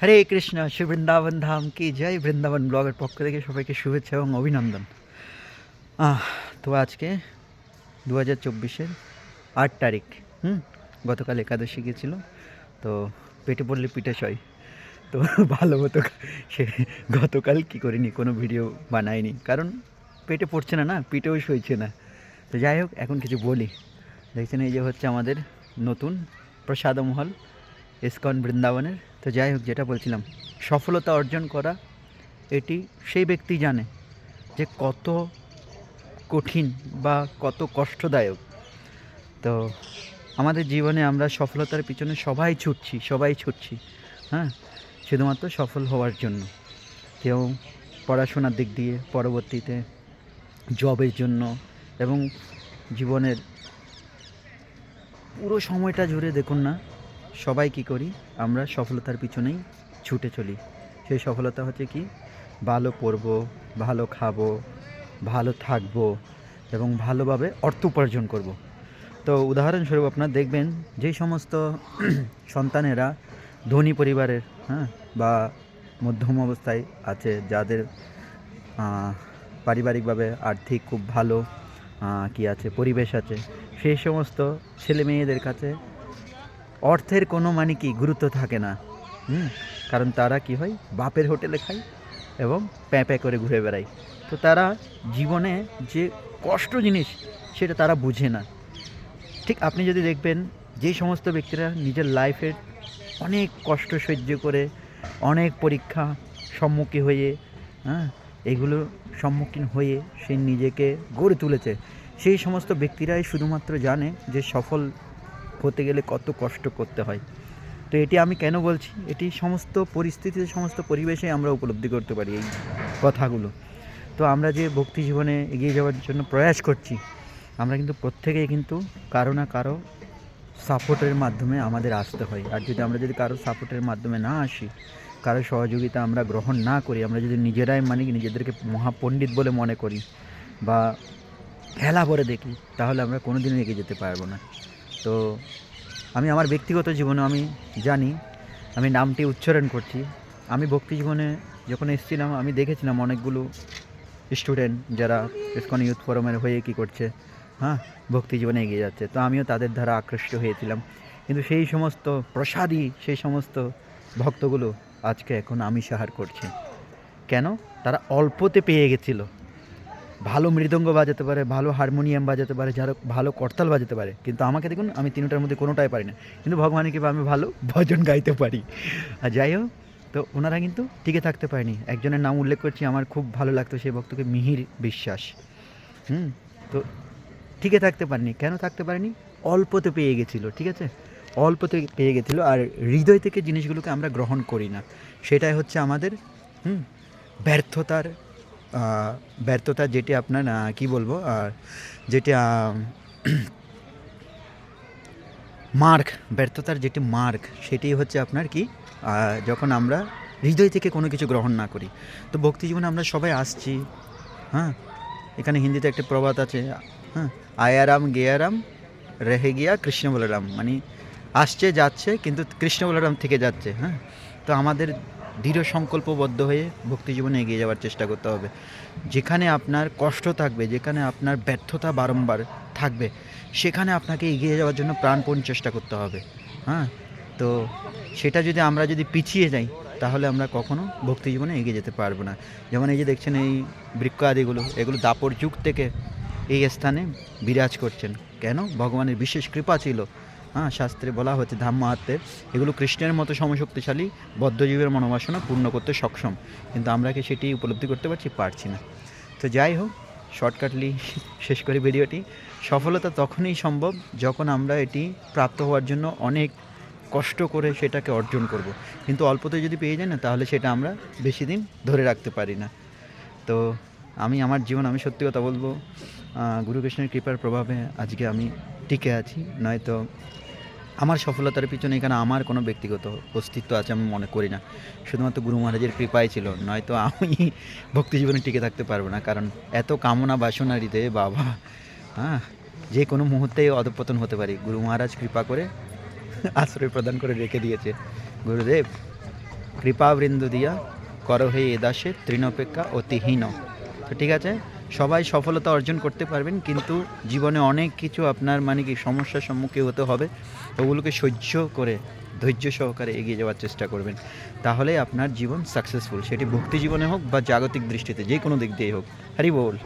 হরে কৃষ্ণ শ্রী বৃন্দাবন ধাম কি জয়। বৃন্দাবন ব্লগের পক্ষ থেকে সবাইকে শুভেচ্ছা এবং অভিনন্দন। তো আজকে দু হাজার চব্বিশের আট তারিখ, হুম? গতকাল একাদশী গেছিল, তো পেটে পড়লে পিঠে সয় তো ভালো মতো সে গতকাল কী করিনি, কোনো ভিডিও বানায়নি কারণ পেটে পড়ছে না না? পিঠেও সইছে না। তো যাই হোক, এখন কিছু বলি। দেখছেন, এই যে হচ্ছে আমাদের নতুন প্রসাদ মহল ইস্কন বৃন্দাবনের। তো যাই হোক, যেটা বলছিলাম, সফলতা অর্জন করা, এটি সেই ব্যক্তি জানে যে কত কঠিন বা কত কষ্টদায়ক। তো আমাদের জীবনে আমরা সফলতার পিছনে সবাই ছুটছি সবাই ছুটছি হ্যাঁ? শুধুমাত্র সফল হওয়ার জন্য। কেউ পড়াশোনার দিক দিয়ে পরবর্তীতে জবের জন্য এবং জীবনের পুরো সময়টা জুড়ে দেখুন না সবাই কি করি? আমরা সফলতার পিছনেই ছুটে চলি। সেই সফলতা হচ্ছে কি? ভালো পড়ব ভালো খাব, ভালো থাকব এবং ভালোভাবে অর্থ উপার্জন করব। তো উদাহরণস্বরূপ আপনার দেখবেন যেই সমস্ত সন্তানেরা ধনী পরিবারের হ্যাঁ বা মধ্যম অবস্থায় আছে, যাদের পারিবারিকভাবে আর্থিক খুব ভালো কি আছে, পরিবেশ আছে, সেই সমস্ত ছেলে মেয়েদের কাছে অর্থের কোনো মানে কি গুরুত্ব থাকে না। হুম? কারণ তারা কি হয়? বাপের হোটেলে খায় এবং প্যাঁ প্যাঁ করে ঘুরে বেড়ায়। তো তারা জীবনে যে কষ্ট জিনিস, সেটা তারা বুঝে না। ঠিক আপনি যদি দেখবেন, যে সমস্ত ব্যক্তিরা নিজের লাইফের অনেক কষ্ট সহ্য করে, অনেক পরীক্ষা সম্মুখীন হয়ে হ্যাঁ এগুলো সম্মুখীন হয়ে সে নিজেকে গড়ে তুলেছে। সেই সমস্ত ব্যক্তিরাই শুধুমাত্র জানে যে সফল হতে গেলে কত কষ্ট করতে হয়। তো এটি আমি কেন বলছি? এটি সমস্ত পরিস্থিতিতে সমস্ত পরিবেশে আমরা উপলব্ধি করতে পারি এই কথাগুলো। তো আমরা যে ভক্তি জীবনে এগিয়ে যাওয়ার জন্য প্রয়াস করছি, আমরা কিন্তু প্রত্যেকেই কিন্তু কারও না কারও সাপোর্টের মাধ্যমে আমাদের আসতে হয়। আর যদি আমরা যদি কারও সাপোর্টের মাধ্যমে না আসি, কারও সহযোগিতা আমরা গ্রহণ না করি, আমরা যদি নিজেরাই মানে নিজেদেরকে মহাপণ্ডিত বলে মনে করি বা খেলা করে দেখি, তাহলে আমরা কোনো দিনও এগিয়ে যেতে পারব না। তো আমি আমার ব্যক্তিগত জীবনে আমি জানি, আমি নামটি উচ্চারণ করছি। আমি ভক্তি জীবনে যখন এসেছিলাম, আমি দেখেছিলাম অনেকগুলো স্টুডেন্ট যারা ইসকন ইউথ ফোরামের হয়ে কী করছে হ্যাঁ ভক্তি জীবনে এগিয়ে যাচ্ছে। তো আমিও তাদের দ্বারা আকৃষ্ট হয়েছিলাম। কিন্তু সেই সমস্ত প্রসাদী, সেই সমস্ত ভক্তগুলো আজকে এখন আমি সাহার করছে। কেন? তারা অল্পতে পেয়ে গেছিল। ভালো মৃদঙ্গ বাজাতে পারে, ভালো হারমোনিয়াম বাজাতে পারে, যারা ভালো করতাল বাজাতে পারে। কিন্তু আমাকে দেখুন, আমি তিনটার মধ্যে কোনোটাই পারি না। কিন্তু ভগবানের কৃপা আমি ভালো ভজন গাইতে পারি। আর যাই হোক, তো ওনারা কিন্তু টিকে থাকতে পারেনি। একজনের নাম উল্লেখ করছি, আমার খুব ভালো লাগতো সেই ভক্তকে, মিহির বিশ্বাস। হুম, তো টিকে থাকতে পারেনি। কেন থাকতে পারেনি? অল্পতে পেয়ে গেছিল, ঠিক আছে? অল্পতে পেয়ে গেছিল, আর হৃদয় থেকে জিনিসগুলোকে আমরা গ্রহণ করি না। সেটাই হচ্ছে আমাদের, হুম, ব্যর্থতার ব্যর্থতা যেটি আপনার কি বলব, আর যেটি মার্ক, ব্যর্থতার যেটি মার্ক, সেটি হচ্ছে আপনার কি যখন আমরা হৃদয় থেকে কোনো কিছু গ্রহণ না করি। তো ভক্তি জীবনে আমরা সবাই আসছি হ্যাঁ? এখানে হিন্দিতে একটা প্রবাদ আছে হ্যাঁ? আয়ারাম গেয়ারাম রেহে গিয়া কৃষ্ণ বলরাম। মানে আসছে, যাচ্ছে, কিন্তু কৃষ্ণ বলরাম থেকে যাচ্ছে হ্যাঁ? তো আমাদের দৃঢ় সংকল্পবদ্ধ হয়ে ভক্তি জীবনে এগিয়ে যাওয়ার চেষ্টা করতে হবে। যেখানে আপনার কষ্ট থাকবে, যেখানে আপনার ব্যর্থতা বারংবার থাকবে, সেখানে আপনাকে এগিয়ে যাওয়ার জন্য প্রাণপণ চেষ্টা করতে হবে। হ্যাঁ? তো সেটা যদি আমরা যদি পিছিয়ে যাই, তাহলে আমরা কখনো ভক্তি জীবনে এগিয়ে যেতে পারব না। যেমন এই যে দেখছেন এই বৃক্ষ আদিগুলো, এগুলো দাপর যুগ থেকে এই স্থানে বিরাজ করছেন। কেন? ভগবানের বিশেষ কৃপা ছিল। হ্যাঁ শাস্ত্রে বলা হচ্ছে ধাম মাহাত্মে এগুলো কৃষ্ণের মতো সমশক্তিশালী বদ্ধজীবের মনোবাসনা পূর্ণ করতে সক্ষম। কিন্তু আমরা কি সেটি উপলব্ধি করতে পারছি? পারছি না। তো যাই হোক শর্টকাটলি শেষ করি ভিডিওটি। সফলতা তখনই সম্ভব যখন আমরা এটি প্রাপ্ত হওয়ার জন্য অনেক কষ্ট করে সেটাকে অর্জন করব। কিন্তু অল্পতে যদি পেয়ে যাই না তাহলে সেটা আমরা বেশি দিন ধরে রাখতে পারি না। তো আমি আমার জীবন আমি সত্যি কথা বলব আহ, গুরু কৃষ্ণের কৃপার প্রভাবে আজকে আমি টিকে আছি। নয়তো আমার সফলতার পিছনে এখানে আমার কোনো ব্যক্তিগত অস্তিত্ব আছে আমি মনে করি না। শুধুমাত্র গুরু মহারাজের কৃপাই ছিল, নয়তো আমি ভক্তি জীবনে টিকে থাকতে পারব না, কারণ এত কামনা বাসনা হৃদয়ে বাবা হ্যাঁ যে কোনো মুহূর্তেই অধপতন হতে পারি। গুরু মহারাজ কৃপা করে আশ্রয় প্রদান করে রেখে দিয়েছে। গুরুদেব, কৃপাবৃন্দ দিয়া কর হে এদাসে তৃণপেক্ষা অতিহীন। তো ঠিক আছে? সবাই সফলতা অর্জন করতে পারবেন, কিন্তু জীবনে অনেক কিছু আপনার মানে কি সমস্যার সম্মুখীন হতে হবে। ওগুলোকে সহ্য করে, ধৈর্য সহকারে এগিয়ে যাওয়ার চেষ্টা করবেন। তাহলে আপনার জীবন সাকসেসফুল সেটি ভক্তি জীবনে হোক বা জাগতিক দৃষ্টিতে যে কোনো দিক দিয়েই হোক। হরি বল।